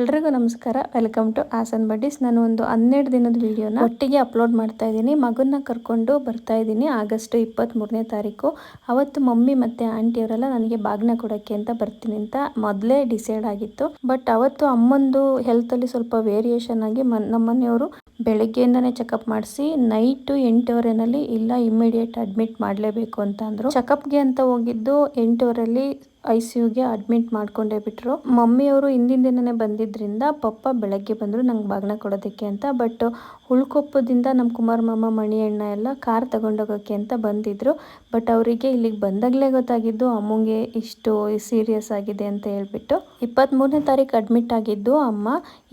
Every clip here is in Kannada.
ಎಲ್ರಿಗೂ ನಮಸ್ಕಾರ. ವೆಲ್ಕಮ್ ಟು ಆಸನ್ ಬಡ್ಡೀಸ್ ನಾನು ಒಂದು ಹನ್ನೆರಡು ದಿನದ ವೀಡಿಯೋನ ಒಟ್ಟಿಗೆ ಅಪ್ಲೋಡ್ ಮಾಡ್ತಾ ಇದ್ದೀನಿ. ಮಗನ್ನ ಕರ್ಕೊಂಡು ಬರ್ತಾ ಇದ್ದೀನಿ ಆಗಸ್ಟ್ ಇಪ್ಪತ್ತ್ಮೂರನೇ ತಾರೀಕು. ಅವತ್ತು ಮಮ್ಮಿ ಮತ್ತು ಆಂಟಿಯವರೆಲ್ಲ ನನಗೆ ಬಾಗ್ನ ಕೊಡೋಕ್ಕೆ ಅಂತ ಬರ್ತೀನಿ ಅಂತ ಮೊದಲೇ ಡಿಸೈಡ್ ಆಗಿತ್ತು. ಬಟ್ ಅವತ್ತು ಅಮ್ಮಂದು ಹೆಲ್ತಲ್ಲಿ ಸ್ವಲ್ಪ ವೇರಿಯೇಷನ್ ಆಗಿ ಮನ್ ನಮ್ಮನೆಯವರು ಬೆಳಗ್ಗೆಯಿಂದನೇ ಚೆಕಪ್ ಮಾಡಿಸಿ ನೈಟು ಎಂಟುವರೆನಲ್ಲಿ ಇಲ್ಲ ಇಮ್ಮಿಡಿಯೇಟ್ ಅಡ್ಮಿಟ್ ಮಾಡಲೇಬೇಕು ಅಂತ ಅಂದರು. ಚೆಕಪ್ಗೆ ಅಂತ ಹೋಗಿದ್ದು ಎಂಟುವರೆಯಲ್ಲಿ ಐ ಸಿ ಯುಗೆ ಅಡ್ಮಿಟ್ ಮಾಡ್ಕೊಂಡೇ ಬಿಟ್ರು. ಮಮ್ಮಿಯವರು ಹಿಂದಿನ ದಿನನೇ ಬಂದಿದ್ದರಿಂದ ಪಪ್ಪ ಬೆಳಗ್ಗೆ ಬಂದರು ನಂಗೆ ಬಾಗ್ನ ಕೊಡೋದಕ್ಕೆ ಅಂತ. ಬಟ್ ಹುಳ್ಕೊಪ್ಪದಿಂದ ನಮ್ಮ ಕುಮಾರ್ ಮಾಮ, ಮಣಿ ಅಣ್ಣ ಎಲ್ಲ ಕಾರ್ ತಗೊಂಡೋಗೋಕ್ಕೆ ಅಂತ ಬಂದಿದ್ದರು ಬಟ್ ಅವರಿಗೆ ಇಲ್ಲಿಗೆ ಬಂದಾಗಲೇ ಗೊತ್ತಾಗಿದ್ದು ಅಮ್ಮಂಗೆ ಇಷ್ಟು ಸೀರಿಯಸ್ ಆಗಿದೆ ಅಂತ ಹೇಳ್ಬಿಟ್ಟು. ಇಪ್ಪತ್ತ್ಮೂರನೇ ತಾರೀಕು ಅಡ್ಮಿಟ್ ಆಗಿದ್ದು ಅಮ್ಮ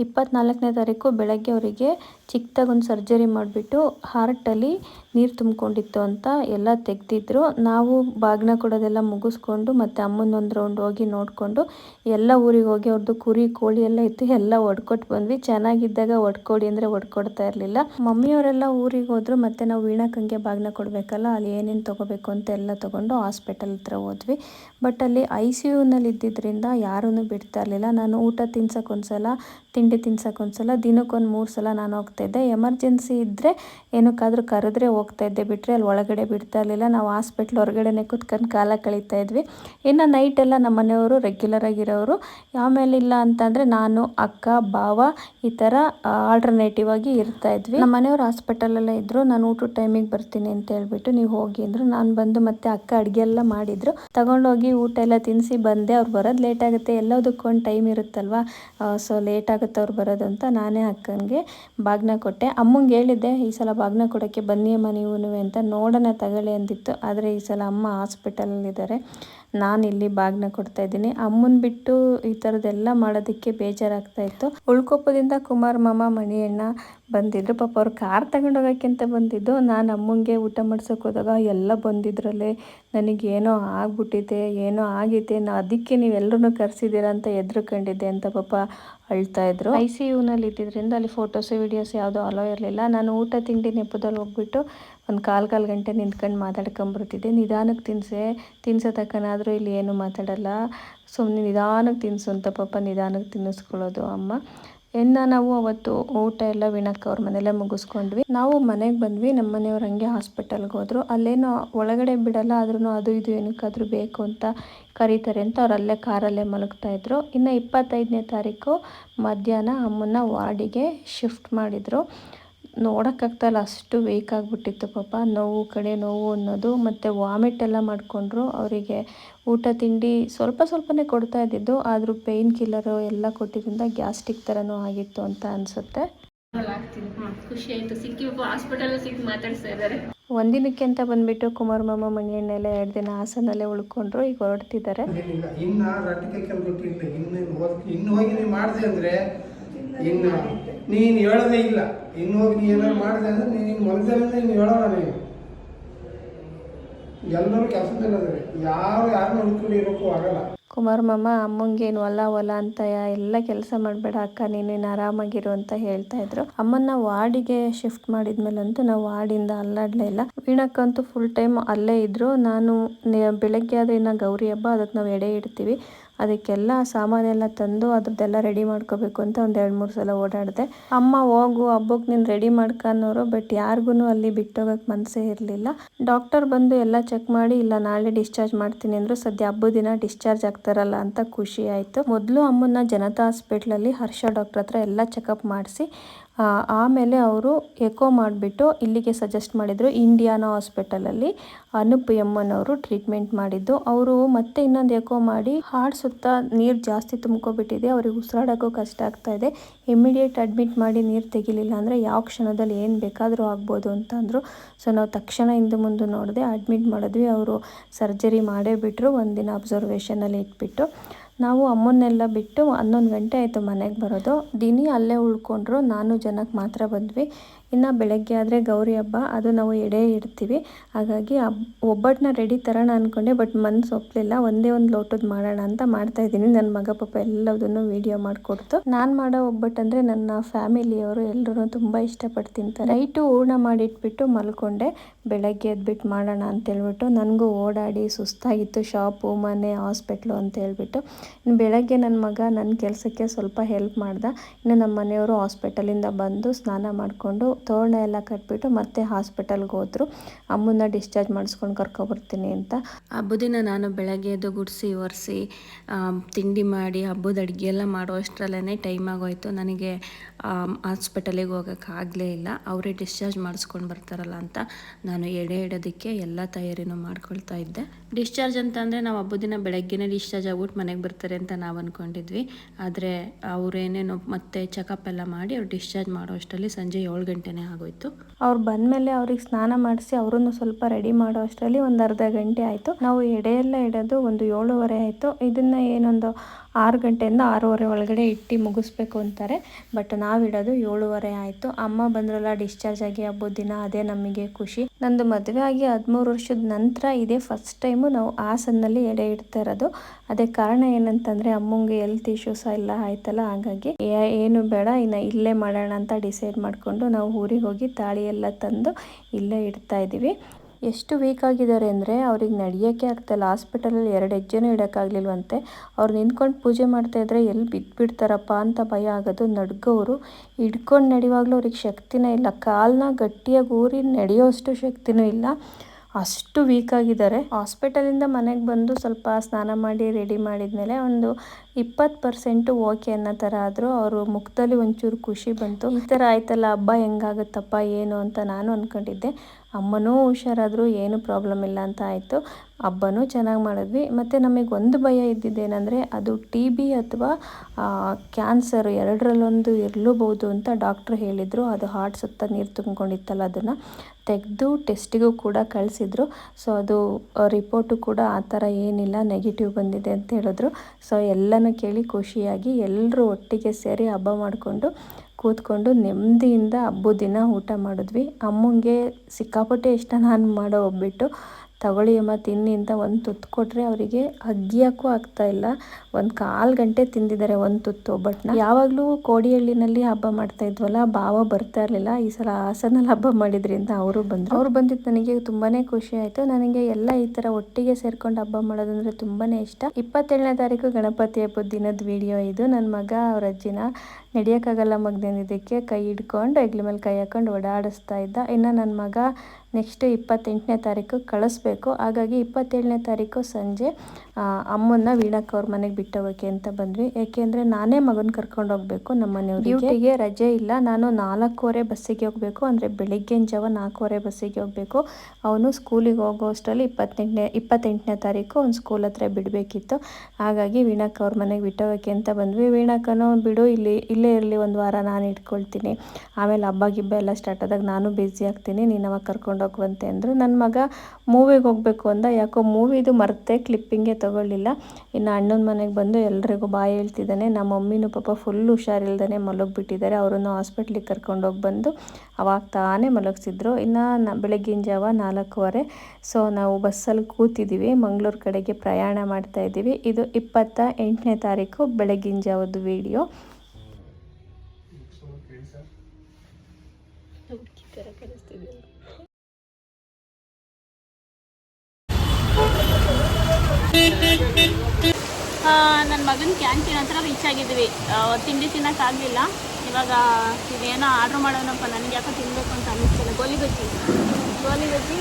ಇಪ್ಪತ್ತ್ನಾಲ್ಕನೇ ತಾರೀಕು ಬೆಳಗ್ಗೆ ಅವರಿಗೆ ಚಿಕ್ಕದಾಗೊಂದು ಸರ್ಜರಿ ಮಾಡಿಬಿಟ್ಟು ಹಾರ್ಟಲ್ಲಿ ನೀರು ತುಂಬಿಕೊಂಡಿತ್ತು ಅಂತ ಎಲ್ಲ ತೆಗೆದಿದ್ರು. ನಾವು ಬಾಗ್ನ ಕೊಡೋದೆಲ್ಲ ಮುಗಿಸ್ಕೊಂಡು ಮತ್ತು ಅಮ್ಮನೊಂದು ರೌಂಡ್ ಹೋಗಿ ನೋಡಿಕೊಂಡು ಎಲ್ಲ ಊರಿಗೆ ಹೋಗಿ ಅವ್ರದ್ದು ಕುರಿ, ಕೋಳಿ ಎಲ್ಲ ಇತ್ತು, ಎಲ್ಲ ಒಡ್ಕೊಟ್ಟು ಬಂದ್ವಿ. ಚೆನ್ನಾಗಿದ್ದಾಗ ಒಡ್ಕೊಡಿ ಅಂದರೆ ಒಡ್ಕೊಡ್ತಾ ಇರಲಿಲ್ಲ. ಮಮ್ಮಿಯವರೆಲ್ಲ ಊರಿಗೆ ಹೋದ್ರು, ಮತ್ತು ನಾವು ವೀಣಾಕಂಗೆ ಬಾಗಿನ ಕೊಡಬೇಕಲ್ಲ, ಅಲ್ಲಿ ಏನೇನು ತೊಗೋಬೇಕು ಅಂತ ಎಲ್ಲ ತೊಗೊಂಡು ಹಾಸ್ಪಿಟಲ್ ಹತ್ರ ಹೋದ್ವಿ. ಬಟ್ ಅಲ್ಲಿ ಐ ಸಿ ಯುನಲ್ಲಿ ಇದ್ದಿದ್ದರಿಂದ ಯಾರೂ ಬಿಡ್ತಾ ಇರಲಿಲ್ಲ. ನಾನು ಊಟ ತಿನ್ಸೋಕ್ಕೊಂದ್ಸಲ ತಿಂಡಿ ತಿನ್ಸೋಕ್ಕೊಂದ್ಸಲ ದಿನಕ್ಕೊಂದು ಮೂರು ಸಲ ನಾನು ಹೋಗ್ತಾಯಿದ್ದೆ ಎಮರ್ಜೆನ್ಸಿ ಇದ್ದರೆ ಏನಕ್ಕಾದರೂ ಕರೆದ್ರೆ ಹೋಗ್ತಾ ಇದ್ದೆ. ಬಿಟ್ಟರೆ ಅಲ್ಲಿ ಒಳಗಡೆ ಬಿಡ್ತಾ ಇರಲಿಲ್ಲ. ನಾವು ಹಾಸ್ಪಿಟ್ಲ್ ಹೊರಗಡೆನೆ ಕೂತ್ಕೊಂಡು ಕಾಲ ಕಳೀತಾ ಇದ್ವಿ. ಇನ್ನು ನೈಟ್ ಎಲ್ಲ ನಮ್ಮ ಮನೆಯವರು ರೆಗ್ಯುಲರ್ ಆಗಿರೋರು. ಆಮೇಲೆ ಇಲ್ಲ ಅಂತಂದರೆ ನಾನು, ಅಕ್ಕ, ಭಾವ ಈ ಥರ ಆಲ್ಟರ್ನೇಟಿವ್ ಆಗಿ ಇರ್ತಾ ಇದ್ವಿ. ನಮ್ಮ ಮನೆಯವರು ಹಾಸ್ಪಿಟಲಲ್ಲೇ ಇದ್ದರು ನಾನು ಊಟದ ಟೈಮಿಗೆ ಬರ್ತೀನಿ ಅಂತ ಹೇಳ್ಬಿಟ್ಟು ನೀವು ಹೋಗಿ ಅಂದರು. ನಾನು ಬಂದು ಮತ್ತೆ ಅಕ್ಕ ಅಡುಗೆ ಎಲ್ಲ ಮಾಡಿದ್ರು. ತಗೊಂಡೋಗಿ ಊಟ ಎಲ್ಲ ತಿನ್ನಿಸಿ ಬಂದೆ. ಅವ್ರು ಬರೋದು ಲೇಟ್ ಆಗುತ್ತೆ. ಎಲ್ಲದಕ್ಕೊಂದು ಟೈಮ್ ಇರುತ್ತಲ್ವ? ಸೊ ಲೇಟ್ ಆಗುತ್ತೆ ಅವ್ರು ಬರೋದು ಅಂತ ನಾನೇ ಅಕ್ಕನಿಗೆ ಬಾಗ್ನ ಕೊಟ್ಟೆ. ಅಮ್ಮಂಗೆ ಹೇಳಿದ್ದೆ, ಈ ಸಲ ಬಾಗ್ನ ಕೊಡೋಕ್ಕೆ ಬನ್ನಿ ಅಮ್ಮ ನೀವು ಅಂತ. ನೋಡೋಣ ತಗೊಳ್ಳಿ ಅಂದಿತ್ತು. ಆದರೆ ಈ ಸಲ ಅಮ್ಮ ಹಾಸ್ಪಿಟಲಲ್ಲಿದ್ದಾರೆ. ನಾನು ಇಲ್ಲಿ ಬಾಗ್ನ ಕೊಡ್ತಾ ಇದ್ದೀನಿ. ಅಮ್ಮನ ಬಿಟ್ಟು ಈ ಥರದ್ದೆಲ್ಲ ಮಾಡೋದಕ್ಕೆ ಬೇಜಾರಾಗ್ತಾ ಇತ್ತು. ಉಳ್ಕೊಪ್ಪದಿಂದ ಕುಮಾರ್, ಮಾಮ, ಮಣಿಯಣ್ಣ ಬಂದಿದ್ರು. ಪಾಪ ಅವ್ರು ಕಾರ್ ತಗೊಂಡೋಗೋಕ್ಕಿಂತ ಬಂದಿದ್ದು. ನಾನು ಅಮ್ಮಂಗೆ ಊಟ ಮಾಡ್ಸೋಕೆ ಹೋದಾಗ ಎಲ್ಲ ಬಂದಿದ್ರಲ್ಲೇ. ನನಗೇನೋ ಆಗ್ಬಿಟ್ಟಿದೆ, ಏನೋ ಆಗಿದೆ ನಾ ಅದಕ್ಕೆ ನೀವೆಲ್ಲರೂ ಕರೆಸಿದ್ದೀರಾ ಅಂತ ಎದ್ರು ಕಂಡಿದ್ದೆ ಅಂತ ಪಾಪ ಅಳ್ತಾ ಇದ್ರು. ಐ ಸಿ ಯುನಲ್ಲಿ ಇದ್ದಿದ್ದರಿಂದ ಅಲ್ಲಿ ಫೋಟೋಸ್, ವಿಡಿಯೋಸ್ ಯಾವುದೋ ಅಲೋ ಇರಲಿಲ್ಲ. ನಾನು ಊಟ ತಿಂಡಿ ನೆಪದಲ್ಲಿ ಹೋಗ್ಬಿಟ್ಟು ಒಂದು ಕಾಲು ಕಾಲು ಗಂಟೆ ನಿಂತ್ಕೊಂಡು ಮಾತಾಡ್ಕೊಂಬರ್ತಿದ್ದೆ ನಿಧಾನಕ್ಕೆ ತಿನ್ಸೆ, ತಿನ್ಸೋ ತಕ್ಕನಾದರೂ ಇಲ್ಲಿ ಏನು ಮಾತಾಡಲ್ಲ. ಸುಮ್ಮನೆ ನಿಧಾನಕ್ಕೆ ತಿನ್ಸು ಅಂತ ಪಾಪ ನಿಧಾನಕ್ಕೆ ತಿನ್ನಿಸ್ಕೊಳ್ಳೋದು ಅಮ್ಮ. ಇನ್ನು ನಾವು ಅವತ್ತು ಊಟ ಎಲ್ಲ ವೀಣಕ್ಕ ಅವ್ರ ಮನೆಯಲ್ಲೇ ಮುಗಿಸ್ಕೊಂಡ್ವಿ. ನಾವು ಮನೆಗೆ ಬಂದ್ವಿ ನಮ್ಮ ಮನೆಯವ್ರು ಹಂಗೆ ಹಾಸ್ಪಿಟಲ್ಗೆ ಹೋದ್ರು. ಅಲ್ಲೇನೋ ಒಳಗಡೆ ಬಿಡಲ್ಲ ಆದ್ರೂ ಅದು ಇದು ಏನಕ್ಕಾದ್ರೂ ಬೇಕು ಅಂತ ಕರೀತಾರೆ ಅಂತ ಅವ್ರು ಅಲ್ಲೇ ಕಾರಲ್ಲೇ ಮಲಗ್ತಾ ಇದ್ರು. ಇನ್ನು ಇಪ್ಪತ್ತೈದನೇ ತಾರೀಕು ಮಧ್ಯಾಹ್ನ ಅಮ್ಮನ್ನ ವಾರ್ಡಿಗೆ ಶಿಫ್ಟ್ ಮಾಡಿದರು. ನೋಡೋಕ್ಕಾಗ್ತಾಯಿಲ್ಲ ಅಷ್ಟು ವೀಕ್ ಆಗಿಬಿಟ್ಟಿತ್ತು ಪಾಪ. ನೋವು ಕಡೆ ನೋವು ಅನ್ನೋದು ಮತ್ತು ವಾಮಿಟ್ ಎಲ್ಲ ಮಾಡಿಕೊಂಡ್ರು. ಅವರಿಗೆ ಊಟ ತಿಂಡಿ ಸ್ವಲ್ಪ ಸ್ವಲ್ಪನೇ ಕೊಡ್ತಾ ಇದ್ದಿದ್ದು ಆದರೂ ಪೇಯ್ನ್ ಕಿಲ್ಲರು ಎಲ್ಲ ಕೊಟ್ಟಿದ್ದರಿಂದ ಗ್ಯಾಸ್ಟಿಕ್ ಥರನೂ ಆಗಿತ್ತು ಅಂತ ಅನಿಸುತ್ತೆ. ಖುಷಿ ಆಯ್ತು. ಸಿಕ್ಕಿ ಹಾಸ್ಪಿಟಲ್ ಸಿಕ್ಕಿ ಮಾತಾಡ್ತಾ ಇದ್ದಾರೆ. ಒಂದಿನಕ್ಕೆ ಅಂತ ಬಂದ್ಬಿಟ್ಟು ಕುಮಾರ್ ಮಾಮ ಮಣಿಯಣ್ಣೆಲ್ಲ ಎರಡು ದಿನ ಹಾಸನಲ್ಲೇ ಉಳ್ಕೊಂಡ್ರು ಈಗ ಹೊರಡ್ತಿದ್ದಾರೆ. ಇನ್ನ ನೀನು ಹೇಳೋದೇ ಇಲ್ಲ. ಇನ್ನು ನೀ ಏನಾರು ಮಾಡಿದೆ ಅಂದ್ರೆ ನೀನು ಮಲಗದೆ ನೀನು ಹೇಳೋಣ ನೀನು. ಎಲ್ಲರೂ ಕೆಲಸ ಮೇಲೆ ಯಾರು ಯಾರು ನೋಡ್ಕೊಂಡು ಇರೋಕ್ಕೂ ಆಗಲ್ಲ. ಕುಮಾರ್ ಮಾಮ ಅಮ್ಮಂಗೆ ಏನು ಹೊಲ ಹೊಲ ಅಂತ ಎಲ್ಲ ಕೆಲಸ ಮಾಡಬೇಡ ಅಕ್ಕ ನೀನೇನು ಆರಾಮಾಗಿರು ಅಂತ ಹೇಳ್ತಾ ಇದ್ರು. ಅಮ್ಮನ್ನ ವಾರ್ಡಿಗೆ ಶಿಫ್ಟ್ ಮಾಡಿದ್ಮೇಲಂತೂ ನಾವು ವಾರ್ಡಿಂದ ಅಲ್ಲಾಡ್ಲೇ ಇಲ್ಲ. ವೀಣಕ್ಕಂತೂ ಫುಲ್ ಟೈಮ್ ಅಲ್ಲೇ ಇದ್ರು. ನಾನು ಬೆಳಗ್ಗೆ ಆದರೆ ಇನ್ನು ಗೌರಿ ಹಬ್ಬ, ಅದಕ್ಕೆ ನಾವು ಎಡೆ ಇಡ್ತೀವಿ. ಅದಕ್ಕೆಲ್ಲ ಸಾಮಾನೆಲ್ಲ ತಂದು ಅದ್ರದ್ದೆಲ್ಲ ರೆಡಿ ಮಾಡ್ಕೋಬೇಕು ಅಂತ ಒಂದು ಎರಡು ಮೂರು ಸಲ ಓಡಾಡಿದೆ. ಅಮ್ಮ ಹೋಗು ಹಬ್ಬಕ್ಕೆ ನೀನು ರೆಡಿ ಮಾಡ್ಕನ್ನೋರು ಬಟ್ ಯಾರಿಗೂ ಅಲ್ಲಿ ಬಿಟ್ಟೋಗಕ್ಕೆ ಮನಸ್ಸೇ ಇರಲಿಲ್ಲ. ಡಾಕ್ಟರ್ ಬಂದು ಎಲ್ಲ ಚೆಕ್ ಮಾಡಿ, ಇಲ್ಲ ನಾಳೆ ಡಿಸ್ಚಾರ್ಜ್ ಮಾಡ್ತೀನಿ ಅಂದರು ಸದ್ಯ ಹಬ್ಬದ ದಿನ ಡಿಸ್ಚಾರ್ಜ್ ಆಗ್ತಾರಲ್ಲ ಅಂತ ಖುಷಿ ಆಯಿತು. ಮೊದಲು ಅಮ್ಮನ್ನ ಜನತಾ ಹಾಸ್ಪಿಟ್ಲಲ್ಲಿ ಹರ್ಷ ಡಾಕ್ಟರ್ ಹತ್ರ ಎಲ್ಲ ಚೆಕಪ್ ಮಾಡಿಸಿ ಆಮೇಲೆ ಅವರು ಎಕೋ ಮಾಡಿಬಿಟ್ಟು ಇಲ್ಲಿಗೆ ಸಜೆಸ್ಟ್ ಮಾಡಿದರು ಇಂಡಿಯಾನಾ ಹಾಸ್ಪಿಟಲಲ್ಲಿ. ಅನುಪ್ ಎಮ್ಮನವರು ಟ್ರೀಟ್ಮೆಂಟ್ ಮಾಡಿದ್ದು. ಅವರು ಮತ್ತೆ ಇನ್ನೊಂದು ಎಕೋ ಮಾಡಿ ಹಾರ್ಟ್ ಸುತ್ತ ನೀರು ಜಾಸ್ತಿ ತುಂಬ್ಕೊಬಿಟ್ಟಿದೆ. ಅವ್ರಿಗೆ ಉಸಿರಾಡೋಕ್ಕೂ ಕಷ್ಟ ಆಗ್ತಾ ಇದೆ. ಇಮಿಡಿಯೇಟ್ ಅಡ್ಮಿಟ್ ಮಾಡಿ ನೀರು ತೆಗಿಲಿಲ್ಲ ಅಂದರೆ ಯಾವ ಕ್ಷಣದಲ್ಲಿ ಏನು ಬೇಕಾದರೂ ಆಗ್ಬೋದು ಅಂತಂದರು ಸೊ ನಾವು ತಕ್ಷಣ ಹಿಂದೆ ಮುಂದೆ ನೋಡಿದೆ ಅಡ್ಮಿಟ್ ಮಾಡಿದ್ವಿ. ಅವರು ಸರ್ಜರಿ ಮಾಡೇ ಬಿಟ್ಟರು ಒಂದಿನ ಅಬ್ಸರ್ವೇಷನಲ್ಲಿ ಇಟ್ಬಿಟ್ಟು. ನಾವು ಅಮ್ಮನ್ನೆಲ್ಲ ಬಿಟ್ಟು ಹನ್ನೊಂದು ಗಂಟೆ ಆಯಿತು ಮನೆಗೆ ಬರೋದು. ದಿನಿ ಅಲ್ಲೇ ಉಳ್ಕೊಂಡ್ರು, ನಾನು ಜನಕ್ಕೆ ಮಾತ್ರ ಬಂದ್ವಿ. ಇನ್ನು ಬೆಳಗ್ಗೆ ಆದರೆ ಗೌರಿ ಹಬ್ಬ, ಅದು ನಾವು ಎಡೆ ಇಡ್ತೀವಿ. ಹಾಗಾಗಿ ಒಬ್ಬಟ್ಟನ್ನ ರೆಡಿ ತರೋಣ ಅಂದ್ಕೊಂಡೆ ಬಟ್ ಮನ್ಸು ಒಪ್ಪಲಿಲ್ಲ ಒಂದೇ ಒಂದು ಲೋಟದ ಮಾಡೋಣ ಅಂತ ಮಾಡ್ತಾ ಇದ್ದೀನಿ. ನನ್ನ ಮಗ ಪಾಪ ಎಲ್ಲದನ್ನು ವಿಡಿಯೋ ಮಾಡಿಕೊಡ್ತು. ನಾನು ಮಾಡೋ ಒಬ್ಬಟ್ಟು ಅಂದರೆ ನನ್ನ ಫ್ಯಾಮಿಲಿಯವರು ಎಲ್ಲರೂ ತುಂಬ ಇಷ್ಟಪಟ್ಟು ತಿಂತಾರೆ. ನೈಟು ಹೂರ್ಣ ಮಾಡಿಟ್ಬಿಟ್ಟು ಮಲ್ಕೊಂಡೆ. ಬೆಳಗ್ಗೆ ಎದ್ಬಿಟ್ಟು ಮಾಡೋಣ ಅಂತೇಳ್ಬಿಟ್ಟು ನನಗೂ ಓಡಾಡಿ ಸುಸ್ತಾಗಿತ್ತು, ಶಾಪು ಮನೆ ಹಾಸ್ಪಿಟ್ಲು ಅಂತ ಹೇಳ್ಬಿಟ್ಟು ಇನ್ನು ಬೆಳಗ್ಗೆ ನನ್ನ ಮಗ ನನ್ನ ಕೆಲಸಕ್ಕೆ ಸ್ವಲ್ಪ ಹೆಲ್ಪ್ ಮಾಡ್ದ. ಇನ್ನು ನಮ್ಮ ಮನೆಯವರು ಹಾಸ್ಪಿಟಲಿಂದ ಬಂದು ಸ್ನಾನ ಮಾಡಿಕೊಂಡು ತೋರಣ ಎಲ್ಲ ಕಟ್ಬಿಟ್ಟು ಮತ್ತೆ ಹಾಸ್ಪಿಟಲ್ಗೆ ಹೋದರು. ಅಮ್ಮನ್ನ ಡಿಸ್ಚಾರ್ಜ್ ಮಾಡಿಸ್ಕೊಂಡು ಕರ್ಕೊಬರ್ತೀನಿ ಅಂತ. ಹಬ್ಬದ ದಿನ ನಾನು ಬೆಳಗ್ಗೆ ಎದ್ದು ಗುಡಿಸಿ, ಒರೆಸಿ ತಿಂಡಿ ಮಾಡಿ, ಹಬ್ಬದ ಅಡುಗೆ ಎಲ್ಲ ಮಾಡೋ ಟೈಮ್ ಆಗೋಯ್ತು. ನನಗೆ ಹಾಸ್ಪಿಟಲಿಗೆ ಹೋಗೋಕ್ಕಾಗಲೇ ಇಲ್ಲ. ಅವರೇ ಡಿಸ್ಚಾರ್ಜ್ ಮಾಡಿಸ್ಕೊಂಡು ಬರ್ತಾರಲ್ಲ ಅಂತ. ನಾನು ಎಡೆ ಇಡೋದಕ್ಕೆ ಎಲ್ಲ ತಯಾರಿನೂ ಮಾಡ್ಕೊಳ್ತಾ ಇದ್ದೆ. ಡಿಸ್ಚಾರ್ಜ್ ಅಂತಂದರೆ ನಾವು ಹಬ್ಬದ ದಿನ ಬೆಳಗ್ಗೆನೇ ಡಿಸ್ಚಾರ್ಜ್ ಆಗ್ಬಿಟ್ಟು ಮನೆಗೆ ಬರ್ತಾರೆ ಅಂತ ನಾವು ಅಂದ್ಕೊಂಡಿದ್ವಿ ಆದರೆ ಅವರೇನೇನೋ ಮತ್ತೆ ಚೆಕಪ್ ಎಲ್ಲ ಮಾಡಿ ಅವ್ರು ಡಿಸ್ಚಾರ್ಜ್ ಮಾಡೋ ಅಷ್ಟರಲ್ಲಿ ಸಂಜೆ ಏಳು ಗಂಟೆನೇ ಆಗೋಯ್ತು. ಅವ್ರು ಬಂದಮೇಲೆ ಅವ್ರಿಗೆ ಸ್ನಾನ ಮಾಡಿಸಿ ಅವರನ್ನು ಸ್ವಲ್ಪ ರೆಡಿ ಮಾಡೋ ಅಷ್ಟರಲ್ಲಿ ಒಂದು ಅರ್ಧ ಗಂಟೆ ಆಯಿತು. ನಾವು ಎಡೆ ಎಲ್ಲ ಇಡೋದು ಒಂದು ಏಳುವರೆ ಆಯಿತು. ಇದನ್ನು ಏನೊಂದು ಆರು ಗಂಟೆಯಿಂದ ಆರೂವರೆ ಒಳಗಡೆ ಇಟ್ಟು ಮುಗಿಸ್ಬೇಕು ಅಂತಾರೆ. ಬಟ್ ನಾವು ಇಡೋದು ಏಳುವರೆ ಆಯಿತು. ಅಮ್ಮ ಬಂದ್ರಲ್ಲ ಡಿಸ್ಚಾರ್ಜ್ ಆಗಿ ಹಬ್ಬದ ದಿನ ಅದೇ ನಮಗೆ ಖುಷಿ. ನಂದು ಮದುವೆ ಆಗಿ ಹದಿಮೂರು ವರ್ಷದ ನಂತರ ಇದೇ ಫಸ್ಟ್ ಟೈಮು ನಾವು ಹಾಸನಲ್ಲಿ ಎಡೆ ಇಡ್ತಾ ಇರೋದು. ಅದೇ ಕಾರಣ ಏನಂತಂದರೆ, ಅಮ್ಮಂಗೆ ಹೆಲ್ತ್ ಇಶ್ಯೂಸ್ ಎಲ್ಲ ಆಯ್ತಲ್ಲ, ಹಾಗಾಗಿ ಏನು ಬೇಡ, ಇನ್ನು ಇಲ್ಲೇ ಮಾಡೋಣ ಅಂತ ಡಿಸೈಡ್ ಮಾಡಿಕೊಂಡು ನಾವು ಊರಿಗೆ ಹೋಗಿ ತಾಳಿ ಎಲ್ಲ ತಂದು ಇಲ್ಲೇ ಇಡ್ತಾ ಇದ್ದೀವಿ ಎಷ್ಟು ವೀಕ್ ಆಗಿದ್ದಾರೆ ಅಂದರೆ ಅವ್ರಿಗೆ ನಡೆಯೋಕ್ಕೆ ಆಗ್ತಾಯಿಲ್ಲ ಹಾಸ್ಪಿಟಲಲ್ಲಿ ಎರಡು ಹೆಜ್ಜೆನೂ ಇಡೋಕ್ಕಾಗಲಿಲ್ವಂತೆ. ಅವ್ರು ನಿಂತ್ಕೊಂಡು ಪೂಜೆ ಮಾಡ್ತಾ ಇದ್ರೆ ಎಲ್ಲಿ ಬಿದ್ದುಬಿಡ್ತಾರಪ್ಪ ಅಂತ ಭಯ ಆಗೋದು. ನಡ್ಗೋರು ಹಿಡ್ಕೊಂಡು ನಡೆಯುವಾಗಲೂ ಅವ್ರಿಗೆ ಶಕ್ತಿನೇ ಇಲ್ಲ. ಕಾಲನ್ನ ಗಟ್ಟಿಯಾಗಿ ಊರಿ ನಡೆಯೋಷ್ಟು ಶಕ್ತಿನೂ ಇಲ್ಲ. ಅಷ್ಟು ವೀಕ್ ಆಗಿದ್ದಾರೆ. ಹಾಸ್ಪಿಟಲಿಂದ ಮನೆಗೆ ಬಂದು ಸ್ವಲ್ಪ ಸ್ನಾನ ಮಾಡಿ ರೆಡಿ ಮಾಡಿದ್ಮೇಲೆ ಒಂದು ಇಪ್ಪತ್ತು ಪರ್ಸೆಂಟು ಓಕೆ ಅನ್ನೋ ಥರ ಆದರೂ ಅವರು ಮುಖದಲ್ಲಿ ಒಂಚೂರು ಖುಷಿ ಬಂತು. ಈ ಥರ ಆಯ್ತಲ್ಲ, ಹಬ್ಬ ಹೆಂಗಾಗುತ್ತಪ್ಪ, ಏನು ಅಂತ ನಾನು ಅಂದ್ಕೊಂಡಿದ್ದೆ ಅಮ್ಮನೂ ಹುಷಾರಾದರು, ಏನು ಪ್ರಾಬ್ಲಮ್ ಇಲ್ಲ ಅಂತ ಆಯಿತು. ಹಬ್ಬನೂ ಚೆನ್ನಾಗಿ ಮಾಡಿದ್ವಿ. ಮತ್ತು ನಮಗೆ ಒಂದು ಭಯ ಇದ್ದಿದ್ದೇನೆಂದರೆ, ಅದು ಟಿ ಬಿ ಅಥವಾ ಕ್ಯಾನ್ಸರ್ ಎರಡರಲ್ಲೊಂದು ಇರಲೂಬಹುದು ಅಂತ ಡಾಕ್ಟ್ರು ಹೇಳಿದರು. ಅದು ಹಾರ್ಟ್ ಸುತ್ತ ನೀರು ತುಂಬಿಕೊಂಡಿತ್ತಲ್ಲ ಅದನ್ನು. ತೆಗೆದು ಟೆಸ್ಟಿಗೂ ಕೂಡ ಕಳಿಸಿದ್ರು. ಸೊ ಅದು ರಿಪೋರ್ಟು ಕೂಡ ಆ ಥರ ಏನಿಲ್ಲ ನೆಗೆಟಿವ್ ಬಂದಿದೆ ಅಂತ ಹೇಳಿದ್ರು. ಸೊ ಎಲ್ಲನೂ ಕೇಳಿ ಖುಷಿಯಾಗಿ ಎಲ್ಲರೂ ಒಟ್ಟಿಗೆ ಸೇರಿ ಹಬ್ಬ ಮಾಡಿಕೊಂಡು ಕೂತ್ಕೊಂಡು ನೆಮ್ಮದಿಯಿಂದ ಹಬ್ಬದ ದಿನ ಊಟ ಮಾಡಿದ್ವಿ. ಅಮ್ಮನಿಗೆ ಸಿಕ್ಕಾಪಟ್ಟೆ ಇಷ್ಟ ನಾನು ಮಾಡೋ ಒಬ್ಬಿಟ್ಟು ತಗೊಳ್ಳಿ ಅಮ್ಮ, ತಿನ್ನಿ ಅಂತ ಒಂದು ತುತ್ತು ಕೊಟ್ಟರೆ ಅವರಿಗೆ ಅಗ್ಗಿಯಕ್ಕೂ ಆಗ್ತಾ ಇಲ್ಲ. ಒಂದು ಕಾಲು ಗಂಟೆ ತಿಂದಿದ್ದಾರೆ ಒಂದು ತುತ್ತು ಒಬ್ಬಟ್ಟನ್ನ ಯಾವಾಗಲೂ ಕೋಡಿಹಳ್ಳಿನಲ್ಲಿ ಹಬ್ಬ ಮಾಡ್ತಾ ಇದ್ವಲ್ಲ, ಭಾವ ಬರ್ತಾ ಇರಲಿಲ್ಲ. ಈ ಸಲ ಹಾಸನಲ್ಲಿ ಹಬ್ಬ ಮಾಡಿದ್ರಿಂದ ಅವರು ಬಂದರು. ಅವ್ರು ಬಂದಿದ್ದು ನನಗೆ ತುಂಬಾ ಖುಷಿ ಆಯಿತು. ನನಗೆ ಎಲ್ಲ ಈ ಥರ ಒಟ್ಟಿಗೆ ಸೇರ್ಕೊಂಡು ಹಬ್ಬ ಮಾಡೋದಂದ್ರೆ ತುಂಬಾ ಇಷ್ಟ. ಇಪ್ಪತ್ತೇಳನೇ ತಾರೀಕು ಗಣಪತಿ ಹಬ್ಬದ ದಿನದ ವಿಡಿಯೋ ಇದು. ನನ್ನ ಮಗ, ಅವ್ರ ಅಜ್ಜಿನ ನಡೆಯೋಕ್ಕಾಗಲ್ಲ ಮಗನಿದ್ದಕ್ಕೆ ಕೈ ಹಿಡ್ಕೊಂಡು, ಹೆಗ್ಲ ಮೇಲೆ ಕೈ ಹಾಕೊಂಡು ಓಡಾಡಿಸ್ತಾ ಇದ್ದ. ಇನ್ನು ನನ್ನ ಮಗ ನೆಕ್ಸ್ಟ್ ಇಪ್ಪತ್ತೆಂಟನೇ ತಾರೀಕು ಕಳಿಸ್ಬೇಕು. ಹಾಗಾಗಿ ಇಪ್ಪತ್ತೇಳನೇ ತಾರೀಕು ಸಂಜೆ ಅಮ್ಮನ್ನ ವೀಣಕ್ಕ ಅವ್ರ ಮನೆಗೆ ಬಿಟ್ಟೋಗೋಕೆ ಅಂತ ಬಂದ್ವಿ. ಏಕೆಂದರೆ ನಾನೇ ಮಗನ ಕರ್ಕೊಂಡು ಹೋಗಬೇಕು ನಮ್ಮ ಮನೆಯವ್ರು ಡ್ಯೂಟಿಗೆ ರಜೆ ಇಲ್ಲ. ನಾನು ನಾಲ್ಕೂವರೆ ಬಸ್ಸಿಗೆ ಹೋಗಬೇಕು. ಅಂದರೆ ಬೆಳಿಗ್ಗಿನ ಜಾವ ನಾಲ್ಕೂವರೆ ಬಸ್ಸಿಗೆ ಹೋಗಬೇಕು. ಅವನು ಸ್ಕೂಲಿಗೆ ಹೋಗೋ ಅಷ್ಟರಲ್ಲಿ ಇಪ್ಪತ್ತೆಂಟನೇ ಇಪ್ಪತ್ತೆಂಟನೇ ತಾರೀಕು ಒಂದು ಸ್ಕೂಲ್ ಹತ್ರ ಬಿಡಬೇಕಿತ್ತು. ಹಾಗಾಗಿ ವೀಣಕ್ಕ ಅವ್ರ ಮನೆಗೆ ಬಿಟ್ಟೋಗೋಕೆ ಅಂತ ಬಂದ್ವಿ. ವೀಣಕ್ಕನೂ, ಬಿಡು, ಇಲ್ಲಿ, ಇಲ್ಲೇ ಇರಲಿ, ಒಂದು ವಾರ ನಾನು ಇಟ್ಕೊಳ್ತೀನಿ. ಆಮೇಲೆ ಹಬ್ಬ ಗಿಬ್ಬ ಎಲ್ಲ ಸ್ಟಾರ್ಟ್ ಆದಾಗ ನಾನು ಬ್ಯುಸಿ ಆಗ್ತೀನಿ. ನೀನು ಅವಾಗ ಕರ್ಕೊಂಡು ಹೋಗುವಂತೆ ಅಂದರು. ನನ್ನ ಮಗ ಮೂವಿಗೆ ಹೋಗಬೇಕು ಅಂದ. ಯಾಕೋ ಮೂವಿದು ಮರೆತೆ ಕ್ಲಿಪ್ಪಿಂಗೆ ತೊಗೊಳ್ಳಿಲ್ಲ. ಇನ್ನು ಅಣ್ಣನ ಮನೆಗೆ ಬಂದು ಎಲ್ರಿಗೂ ಬಾಯಿ ಹೇಳ್ತಿದ್ದಾನೆ. ನಮ್ಮ ಮಮ್ಮಿನೂ ಪಾಪ ಫುಲ್ ಹುಷಾರಿಲ್ದೇ ಮಲಗಿಬಿಟ್ಟಿದ್ದಾರೆ. ಅವರನ್ನು ಹಾಸ್ಪಿಟ್ಲಿಗೆ ಕರ್ಕೊಂಡು ಹೋಗಿ ಬಂದು ಅವಾಗ ತಾನೇ ಮಲಗಿಸಿದ್ರು. ಇನ್ನು ನ ಬೆಳಗ್ಗಿನ ಜಾವ ನಾಲ್ಕೂವರೆ. ಸೊ ನಾವು ಬಸ್ಸಲ್ಲಿ ಕೂತಿದ್ದೀವಿ ಮಂಗಳೂರು ಕಡೆಗೆ ಪ್ರಯಾಣ ಮಾಡ್ತಾ ಇದ್ದೀವಿ ಇದು ಇಪ್ಪತ್ತ ಎಂಟನೇ ತಾರೀಕು ಬೆಳಗಿನ ಜಾವದ ವಿಡಿಯೋ ನನ್ನ ಮಗನ ಕ್ಯಾಂಟೀನ್ ಹತ್ರ ರೀಚ್ ಆಗಿದ್ವಿ. ತಿಂಡಿ ತಿನ್ನೋಕ್ಕಾಗಲಿಲ್ಲ ಇವಾಗ ಇದೇನೋ ಆರ್ಡರ್ ಮಾಡೋಣಪ್ಪ, ನನಗೆ ಯಾಕೋ ತಿನ್ನಬೇಕು ಅಂತ ಅನ್ನಿಸ್ತಿಲ್ಲ ಗೋಲಿಗಜ್ಜಿ ಗೋಲಿಗಜ್ಜಿ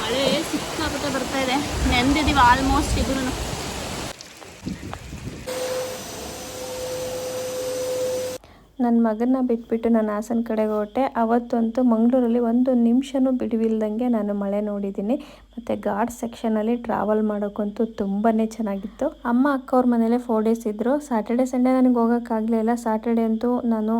ಮಳೆ ಸಿಕ್ಕಾಪಟ್ಟೆ ಬರ್ತಾ ಇದೆ. ನೆಂದಿದ್ದೀವಿ ಆಲ್ಮೋಸ್ಟ್ ಇಬ್ರು ನನ್ನ ಮಗನ್ನ ಬಿಟ್ಬಿಟ್ಟು ನಾನು ಹಾಸನ ಕಡೆಗೆ ಹೊಟ್ಟೆ ಅವತ್ತಂತೂ ಮಂಗಳೂರಲ್ಲಿ ಒಂದು ನಿಮಿಷನೂ ಬಿಡುವಿಲ್ದಂಗೆ ನಾನು ಮಳೆ ನೋಡಿದ್ದೀನಿ. ಮತ್ತು ಘಾಟ್ ಸೆಕ್ಷನಲ್ಲಿ ಟ್ರಾವೆಲ್ ಮಾಡೋಕ್ಕಂತೂ ತುಂಬಾ ಚೆನ್ನಾಗಿತ್ತು. ಅಮ್ಮ, ಅಕ್ಕ ಅವ್ರ ಮನೇಲೆ ಫೋರ್ ಡೇಸ್ ಇದ್ದರು ಸ್ಯಾಟರ್ಡೆ ಸಂಡೇ ನನಗೆ ಹೋಗೋಕ್ಕಾಗಲಿಲ್ಲ ಸ್ಯಾಟರ್ಡೆ ಅಂತೂ ನಾನು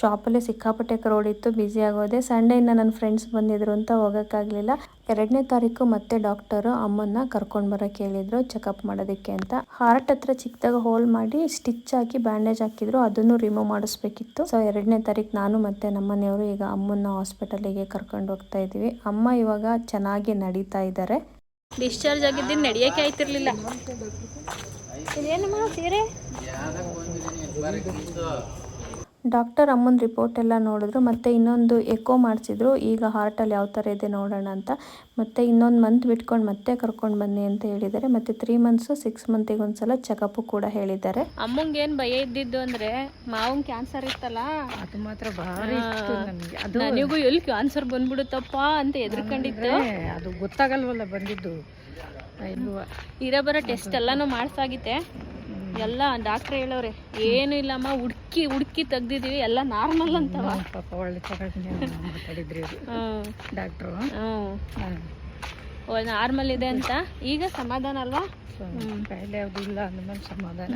ಶಾಪಲ್ಲೇ ಸಿಕ್ಕಾಪಟ್ಟೆ ಕ್ರೌಡ್ ಇತ್ತು ಬ್ಯುಸಿ ಆಗೋದೆ. ಸಂಡೇಯಿಂದ ನನ್ನ ಫ್ರೆಂಡ್ಸ್ ಬಂದಿದ್ರು ಅಂತ ಹೋಗೋಕ್ಕಾಗಲಿಲ್ಲ. ಎರಡನೇ ತಾರೀಕು ಮತ್ತೆ ಡಾಕ್ಟರು ಅಮ್ಮನ್ನ ಕರ್ಕೊಂಡು ಬರೋಕ್ಕೆ ಹೇಳಿದ್ರು ಚೆಕಪ್ ಮಾಡೋದಕ್ಕೆ ಅಂತ. ಹಾರ್ಟ್ ಹತ್ರ ಚಿಕ್ಕದಾಗ ಹೋಲ್ ಮಾಡಿ ಸ್ಟಿಚ್ ಹಾಕಿ ಬ್ಯಾಂಡೇಜ್ ಹಾಕಿದ್ರು. ಅದನ್ನು ರಿಮೂವ್ ಮಾಡಿಸ್ಬೇಕಿತ್ತು ಸೊ ಎರಡನೇ ತಾರೀಕು ನಾನು ಮತ್ತೆ ನಮ್ಮನೆಯವರು ಈಗ ಅಮ್ಮನ್ನ ಹಾಸ್ಪಿಟಲಿಗೆ ಕರ್ಕೊಂಡು ಹೋಗ್ತಾ ಇದ್ದೀವಿ. ಅಮ್ಮ ಇವಾಗ ಚೆನ್ನಾಗಿ ನಡೀತಾ ಇದ್ದಾರೆ. ಡಿಸ್ಚಾರ್ಜ್ ಆಗಿದ್ದೀನಿ ನಡೆಯೋಕೆ ಆಯ್ತಿರ್ಲಿಲ್ಲ. ಡಾಕ್ಟರ್ ಅಮ್ಮನ ರಿಪೋರ್ಟ್ ಎಲ್ಲ ನೋಡಿದ್ರು ಮತ್ತು ಇನ್ನೊಂದು ಎಕೋ ಮಾಡಿಸಿದ್ರು ಈಗ ಹಾರ್ಟಲ್ಲಿ ಯಾವ ಥರ ಇದೆ ನೋಡೋಣ ಅಂತ. ಮತ್ತು ಇನ್ನೊಂದು ಮಂತ್ ಬಿಟ್ಕೊಂಡು ಮತ್ತೆ ಕರ್ಕೊಂಡು ಬನ್ನಿ ಅಂತ ಹೇಳಿದ್ದಾರೆ. ಮತ್ತು ತ್ರೀ ಮಂತ್ಸು ಸಿಕ್ಸ್ ಮಂತಿಗೆ ಒಂದ್ಸಲ ಚೆಕಪ್ಪು ಕೂಡ ಹೇಳಿದ್ದಾರೆ. ಅಮ್ಮಂಗೆ ಏನು ಭಯ ಇದ್ದಿದ್ದು ಅಂದರೆ ಮಾವಂಗೆ ಕ್ಯಾನ್ಸರ್ ಇತ್ತಲ್ಲ? ಅದು ಮಾತ್ರ ಭಾರಿ ಇತ್ತು ನನಗೆ. ಅದು ನನಗೂ ಎಲ್ಲಿ ಕ್ಯಾನ್ಸರ್ ಬಂದ್ಬಿಡುತ್ತಪ್ಪ ಅಂತ ಎದ್ರಕೊಂಡಿತ್ತು. ಅದು ಗೊತ್ತಾಗಲ್ವಲ್ಲ ಬಂದಿದ್ದು. ಇರೋ ಬರೋ ಟೆಸ್ಟ್ ಎಲ್ಲನೂ ಮಾಡ್ಸಾಗಿತ್ತೆ. ಎಲ್ಲ ಡಾಕ್ಟ್ರ್ ಹೇಳೋರೆ ಏನು ಇಲ್ಲಮ್ಮ ಹುಡ್ಕಿ ಹುಡ್ಕಿ ತೆಗ್ದಿದೀವಿ ಎಲ್ಲ ನಾರ್ಮಲ್ ಹ್ಮ್ ಡಾಕ್ಟ್ರು ನಾರ್ಮಲ್ ಇದೆ ಅಂತ. ಈಗ ಸಮಾಧಾನ ಅಲ್ವಾ? ಇಲ್ಲ ಸಮಾಧಾನ.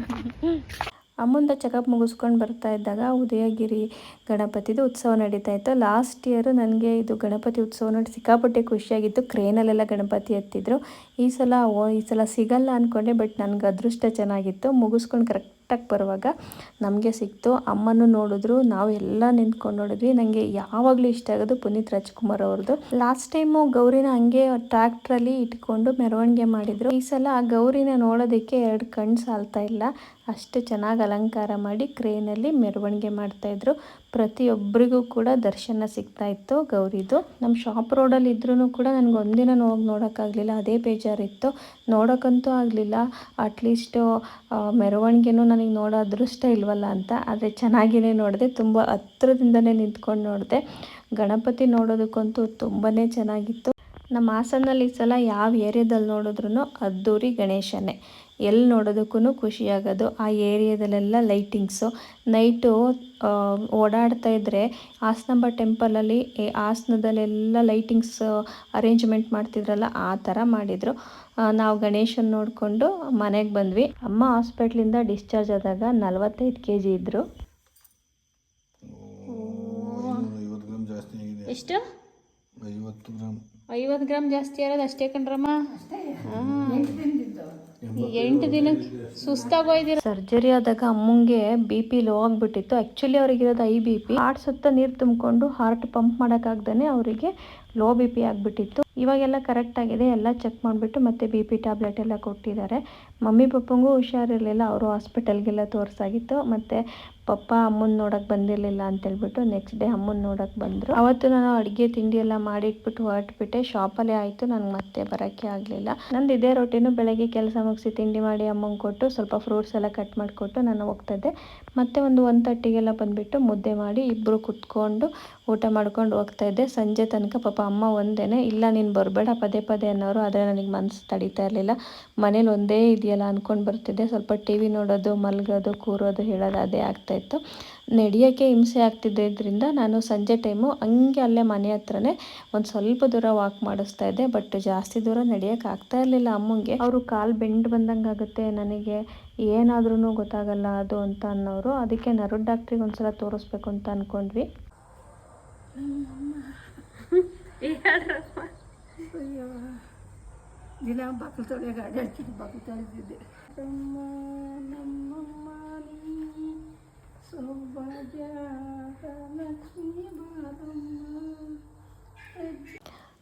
ಅಮ್ಮಂದ ಚೆಕಪ್ ಮುಗಿಸ್ಕೊಂಡು ಬರ್ತಾ ಇದ್ದಾಗ ಉದಯಗಿರಿ ಗಣಪತಿದು ಉತ್ಸವ ನಡೀತಾ ಇತ್ತು. ಲಾಸ್ಟ್ ಇಯರ್ ನನಗೆ ಇದು ಗಣಪತಿ ಉತ್ಸವ ನೋಡಿ ಸಿಕ್ಕಾಪಟ್ಟೆ ಖುಷಿಯಾಗಿತ್ತು. ಕ್ರೇನಲ್ಲೆಲ್ಲ ಗಣಪತಿ ಎತ್ತಿದ್ರು. ಈ ಸಲ ಓ, ಈ ಸಲ ಸಿಗಲ್ಲ ಅಂದ್ಕೊಂಡೆ ಬಟ್ ನನಗೆ ಅದೃಷ್ಟ ಚೆನ್ನಾಗಿತ್ತು. ಮುಗಿಸ್ಕೊಂಡು ಕರೆಕ್ಟಾಗಿ ಬರುವಾಗ ನಮಗೆ ಸಿಕ್ತು. ಅಮ್ಮನೂ ನೋಡಿದ್ರು, ನಾವು ಎಲ್ಲ ನಿಂತ್ಕೊಂಡು ನೋಡಿದ್ವಿ. ನನಗೆ ಯಾವಾಗಲೂ ಇಷ್ಟ ಆಗೋದು ಪುನೀತ್ ರಾಜ್ಕುಮಾರ್ ಅವ್ರದ್ದು ಲಾಸ್ಟ್ ಟೈಮು ಗೌರಿನ ಹಂಗೆ ಟ್ರ್ಯಾಕ್ಟ್ರಲ್ಲಿ ಇಟ್ಕೊಂಡು ಮೆರವಣಿಗೆ ಮಾಡಿದ್ರು. ಈ ಸಲ ಆ ಗೌರಿನ ನೋಡೋದಕ್ಕೆ ಎರಡು ಕಣ್ಣು ಸಾಲ್ತಾ ಇಲ್ಲ. ಅಷ್ಟು ಚೆನ್ನಾಗಿ ಅಲಂಕಾರ ಮಾಡಿ ಕ್ರೇನಲ್ಲಿ ಮೆರವಣಿಗೆ ಮಾಡ್ತಾಯಿದ್ರು ಪ್ರತಿಯೊಬ್ಬರಿಗೂ ಕೂಡ ದರ್ಶನ ಸಿಗ್ತಾ ಇತ್ತು, ಗೌರಿದು. ನಮ್ಮ ಶಾಪ್ ರೋಡಲ್ಲಿ ಇದ್ರೂ ಕೂಡ ನನಗೆ ಒಂದಿನ ಹೋಗಿ ನೋಡೋಕ್ಕಾಗಲಿಲ್ಲ ಅದೇ ಬೇಜಾರಿತ್ತು. ನೋಡೋಕ್ಕಂತೂ ಆಗಲಿಲ್ಲ. ಅಟ್ಲೀಸ್ಟು ಮೆರವಣಿಗೆನೂ ನನಗೆ ನೋಡೋ ಅದೃಷ್ಟ ಇಲ್ವಲ್ಲ ಅಂತ. ಆದರೆ ಚೆನ್ನಾಗಿಯೇ ನೋಡಿದೆ, ತುಂಬ ಹತ್ರದಿಂದನೇ ನಿಂತ್ಕೊಂಡು ನೋಡಿದೆ. ಗಣಪತಿ ನೋಡೋದಕ್ಕಂತೂ ತುಂಬಾ ಚೆನ್ನಾಗಿತ್ತು. ನಮ್ಮ ಹಾಸನಲ್ಲಿ ಈ ಸಲ ಯಾವ ಏರಿಯಾದಲ್ಲಿ ನೋಡಿದ್ರು ಅದ್ದೂರಿ ಗಣೇಶನೇ. ಎಲ್ಲಿ ನೋಡೋದಕ್ಕೂ ಖುಷಿಯಾಗೋದು. ಆ ಏರಿಯಾದಲ್ಲೆಲ್ಲ ಲೈಟಿಂಗ್ಸು. ನೈಟು ಓಡಾಡ್ತಾ ಇದ್ದರೆ ಹಾಸನಂಬ ಟೆಂಪಲಲ್ಲಿ ಹಾಸನದಲ್ಲೆಲ್ಲ ಲೈಟಿಂಗ್ಸ್ ಅರೇಂಜ್ಮೆಂಟ್ ಮಾಡ್ತಿದ್ರಲ್ಲ ಆ ಥರ ಮಾಡಿದರು. ನಾವು ಗಣೇಶನ ನೋಡಿಕೊಂಡು ಮನೆಗೆ ಬಂದ್ವಿ. ಅಮ್ಮ ಹಾಸ್ಪಿಟ್ಲಿಂದ ಡಿಸ್ಚಾರ್ಜ್ ಆದಾಗ ನಲವತ್ತೈದು ಕೆ ಜಿ ಇದ್ದರು ಐವತ್ತು ಜಾಸ್ತಿ ಆಗಿದೆ. ಎಷ್ಟು? ಐವತ್ತು ಗ್ರಾಮ್. ಐವತ್ತು ಗ್ರಾಮ್ ಜಾಸ್ತಿ ಇರೋದು ಅಷ್ಟೇ ಕಣ್ರಮ್ಮ? ಎಂಟು ದಿನಕ್ಕೆ ಸುಸ್ತಾಗೋಯ್ದಿರ. ಸರ್ಜರಿ ಆದಾಗ ಅಮ್ಮಂಗೆ ಬಿ ಪಿ ಲೋ ಆಗಿಬಿಟ್ಟಿತ್ತು. ಆ್ಯಕ್ಚುಲಿ ಅವ್ರಿಗಿರೋದು ಐ ಬಿ ಪಿ. ಹಾರ್ಟ್ ಸುತ್ತ ನೀರು ತುಂಬಿಕೊಂಡು ಹಾರ್ಟ್ ಪಂಪ್ ಮಾಡೋಕ್ಕಾಗ್ದೇ ಅವರಿಗೆ ಲೋ ಬಿ ಪಿ ಆಗಿಬಿಟ್ಟಿತ್ತು. ಇವಾಗೆಲ್ಲ ಕರೆಕ್ಟ್ ಆಗಿದೆ, ಎಲ್ಲ ಚೆಕ್ ಮಾಡಿಬಿಟ್ಟು ಮತ್ತೆ ಬಿ ಪಿ ಟ್ಯಾಬ್ಲೆಟ್ ಎಲ್ಲ ಕೊಟ್ಟಿದ್ದಾರೆ. ಮಮ್ಮಿ ಪಪ್ಪಂಗೂ ಹುಷಾರಿರಲಿಲ್ಲ, ಅವರು ಹಾಸ್ಪಿಟಲ್ಗೆಲ್ಲ ತೋರಿಸಾಗಿತ್ತು. ಮತ್ತು ಪಪ್ಪ ಅಮ್ಮನ ನೋಡೋಕೆ ಬಂದಿರಲಿಲ್ಲ ಅಂತೇಳ್ಬಿಟ್ಟು ನೆಕ್ಸ್ಟ್ ಡೇ ಅಮ್ಮನ ನೋಡೋಕೆ ಬಂದರು. ಅವತ್ತು ನಾನು ಅಡುಗೆ ತಿಂಡಿ ಎಲ್ಲ ಮಾಡಿಟ್ಬಿಟ್ಟು ಹೊರಟ್ಬಿಟ್ಟೆ. ಶಾಪಲ್ಲೇ ಆಯಿತು ನನಗೆ ಮತ್ತೆ ಬರೋಕ್ಕೆ ಆಗಲಿಲ್ಲ. ನಂದು ಇದೇ ರೊಟ್ಟಿನೂ ಬೆಳಗ್ಗೆ ಕೆಲಸ ಮುಗಿಸಿ ತಿಂಡಿ ಮಾಡಿ ಅಮ್ಮಂಗೆ ಕೊಟ್ಟು, ಸ್ವಲ್ಪ ಫ್ರೂಟ್ಸ್ ಎಲ್ಲ ಕಟ್ ಮಾಡಿಕೊಟ್ಟು ನಾನು ಹೋಗ್ತಿದ್ದೆ ಮತ್ತೆ ಒಂದು ಒನ್ ತರ್ಟಿಗೆಲ್ಲ ಬಂದುಬಿಟ್ಟು ಮುದ್ದೆ ಮಾಡಿ ಇಬ್ಬರು ಕುತ್ಕೊಂಡು ಊಟ ಮಾಡ್ಕೊಂಡು ಹೋಗ್ತಾ ಇದ್ದೆ. ಸಂಜೆ ತನಕ ಪಾಪ ಅಮ್ಮ ಒಂದೇ ಇಲ್ಲ, ನೀನು ಬರಬೇಡ, ಪದೇ ಪದೇ ಅನ್ನೋರು ಆದರೆ ನನಗೆ ಮನಸ್ಸು ತಡೀತಾ ಇರಲಿಲ್ಲ. ಮನೇಲಿ ಒಂದೇ ಇದೆಯಲ್ಲ ಅಂದ್ಕೊಂಡು ಬರ್ತಿದ್ದೆ. ಸ್ವಲ್ಪ ಟಿ ವಿ ನೋಡೋದು, ಮಲಗೋದು, ಕೂರೋದು, ಹೇಳೋದು ಅದೇ ಆಗ್ತಾಯಿತ್ತು ನಡೆಯೋಕ್ಕೆ ಹಿಂಸೆ ಆಗ್ತಿದ್ದರಿಂದ ನಾನು ಸಂಜೆ ಟೈಮು ಹಂಗೆ ಅಲ್ಲೇ ಮನೆ ಹತ್ರನೇ ಒಂದು ಸ್ವಲ್ಪ ದೂರ ವಾಕ್ ಮಾಡಿಸ್ತಾ ಇದ್ದೆ. ಬಟ್ ಜಾಸ್ತಿ ದೂರ ನಡೆಯೋಕೆ ಆಗ್ತಾ ಇರಲಿಲ್ಲ ಅಮ್ಮಂಗೆ. ಅವರು ಕಾಲು ಬೆಂಡ್ ಬಂದಂಗೆ ಆಗುತ್ತೆ ನನಗೆ. ಏನಾದ್ರೂ ಗೊತ್ತಾಗಲ್ಲ ಅದು ಅಂತ ಅನ್ನೋರು. ಅದಕ್ಕೆ ನರು ಡಾಕ್ಟ್ರಿಗೆ ಒಂದ್ಸಲ ತೋರಿಸ್ಬೇಕು ಅಂತ ಅಂದ್ಕೊಂಡ್ವಿ ದಿನ ಬಾಕಲು ತೊಳೆಯಾಗ ಅಡ್ಡಾಡ್ತೀನಿ ಬಾಕಲು ತೊಳೆದಿದ್ದೆ ನಮ್ಮ ನಮ್ಮಮ್ಮ ನೀ ಸೌಭಾಗ್ಯ ಲಕ್ಷ್ಮೀ ಬಾರಮ್ಮ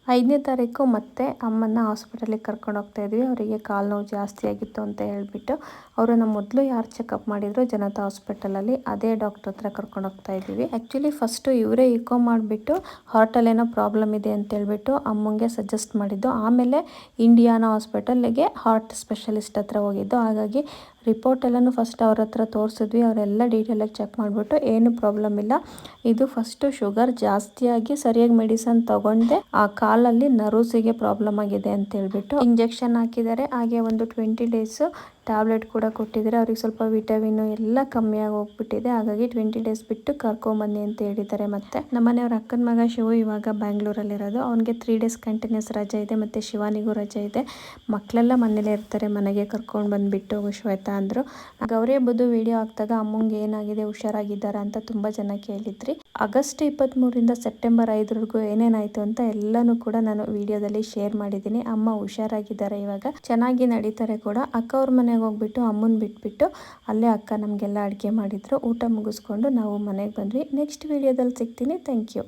ಐದನೇ ತಾರೀಕು ಮತ್ತೆ ಅಮ್ಮನ ಹಾಸ್ಪಿಟಲಿಗೆ ಕರ್ಕೊಂಡು ಹೋಗ್ತಾ ಇದ್ವಿ. ಅವರಿಗೆ ಕಾಲು ನೋವು ಜಾಸ್ತಿ ಆಗಿತ್ತು ಅಂತ ಹೇಳಿಬಿಟ್ಟು ಅವರನ್ನು ಮೊದಲು ಯಾರು ಚೆಕಪ್ ಮಾಡಿದ್ರು ಜನತಾ ಹಾಸ್ಪಿಟಲಲ್ಲಿ ಅದೇ ಡಾಕ್ಟರ್ ಹತ್ರ ಕರ್ಕೊಂಡು ಹೋಗ್ತಾ ಇದ್ದೀವಿ. ಆ್ಯಕ್ಚುಲಿ ಫಸ್ಟು ಇವರೇ ಇಕೋ ಮಾಡಿಬಿಟ್ಟು ಹಾರ್ಟಲ್ಲೇನೋ ಪ್ರಾಬ್ಲಮ್ ಇದೆ ಅಂತ ಹೇಳ್ಬಿಟ್ಟು ಅಮ್ಮಂಗೆ ಸಜೆಸ್ಟ್ ಮಾಡಿದ್ದು. ಆಮೇಲೆ ಇಂಡಿಯಾನ ಹಾಸ್ಪಿಟಲ್ಗೆ ಹಾರ್ಟ್ ಸ್ಪೆಷಲಿಸ್ಟ್ ಹತ್ರ ಹೋಗಿದ್ದು. ಹಾಗಾಗಿ ರಿಪೋರ್ಟ್ ಎಲ್ಲನೂ ಫಸ್ಟ್ ಅವ್ರ ಹತ್ರ ತೋರಿಸಿದ್ವಿ. ಅವರೆಲ್ಲ ಡೀಟೇಲಾಗಿ ಚೆಕ್ ಮಾಡಿಬಿಟ್ಟು ಏನು ಪ್ರಾಬ್ಲಮ್ ಇಲ್ಲ. ಇದು ಫಸ್ಟು ಶುಗರ್ ಜಾಸ್ತಿಯಾಗಿ ಸರಿಯಾಗಿ ಮೆಡಿಸನ್ ತಗೊಂಡೆ. ಆ ಕಾಲಲ್ಲಿ ನರ್ವ್ಸಿಗೆ ಪ್ರಾಬ್ಲಮ್ ಆಗಿದೆ ಅಂತ ಹೇಳ್ಬಿಟ್ಟು ಇಂಜೆಕ್ಷನ್ ಹಾಕಿದ್ದಾರೆ. ಹಾಗೆ ಒಂದು ಟ್ವೆಂಟಿ ಡೇಸು ಟ್ಯಾಬ್ಲೆಟ್ ಕೂಡ ಕೊಟ್ಟಿದ್ದಾರೆ. ಅವ್ರಿಗೆ ಸ್ವಲ್ಪ ವಿಟಮಿನ್ ಎಲ್ಲ ಕಮ್ಮಿಯಾಗಿ ಹೋಗ್ಬಿಟ್ಟಿದೆ. ಹಾಗಾಗಿ ಟ್ವೆಂಟಿ ಡೇಸ್ ಬಿಟ್ಟು ಕರ್ಕೊಂಬನ್ನಿ ಅಂತ ಹೇಳಿದ್ದಾರೆ ಮತ್ತೆ. ನಮ್ಮನೆಯವ್ರ ಅಕ್ಕನ ಮಗ ಶಿವು ಇವಾಗ ಬ್ಯಾಂಗ್ಳೂರಲ್ಲಿರೋದು ಅವನಿಗೆ ತ್ರೀ ಡೇಸ್ ಕಂಟಿನ್ಯೂಸ್ ರಜೆ ಇದೆ ಮತ್ತು ಶಿವಾನಿಗೂ ರಜೆ ಇದೆ. ಮಕ್ಕಳೆಲ್ಲ ಮನೇಲೇ ಇರ್ತಾರೆ, ಮನೆಗೆ ಕರ್ಕೊಂಡು ಬಂದುಬಿಟ್ಟು ಶ್ವೇತಾ ಅಂದರು. ಗೌರಿ ಹಬ್ಬದ್ದು ವಿಡಿಯೋ ಹಾಕಿದಾಗ ಅಮ್ಮಂಗೆ ಏನಾಗಿದೆ, ಹುಷಾರಾಗಿದ್ದಾರೆ ಅಂತ ತುಂಬ ಜನ ಕೇಳಿದ್ರಿ. ಆಗಸ್ಟ್ ಇಪ್ಪತ್ತ್ಮೂರಿಂದ ಸೆಪ್ಟೆಂಬರ್ ಐದರವರೆಗೂ ಏನೇನಾಯಿತು ಅಂತ ಎಲ್ಲನೂ ಕೂಡ ನಾನು ವಿಡಿಯೋದಲ್ಲಿ ಶೇರ್ ಮಾಡಿದ್ದೀನಿ. ಅಮ್ಮ ಹುಷಾರಾಗಿದ್ದಾರೆ ಇವಾಗ. ಚೆನ್ನಾಗಿ ನಡೀತಾರೆ ಕೂಡ. ಅಕ್ಕ ಅವ್ರ ಮನೆಗೆ ಹೋಗ್ಬಿಟ್ಟು ಅಮ್ಮನ ಬಿಟ್ಬಿಟ್ಟು ಅಲ್ಲೇ ಅಕ್ಕ ನಮಗೆಲ್ಲ ಅಡುಗೆ ಮಾಡಿದ್ರು. ಊಟ ಮುಗಿಸ್ಕೊಂಡು ನಾವು ಮನೆಗೆ ಬಂದ್ವಿ. ನೆಕ್ಸ್ಟ್ ವೀಡಿಯೋದಲ್ಲಿ ಸಿಗ್ತೀನಿ. Thank you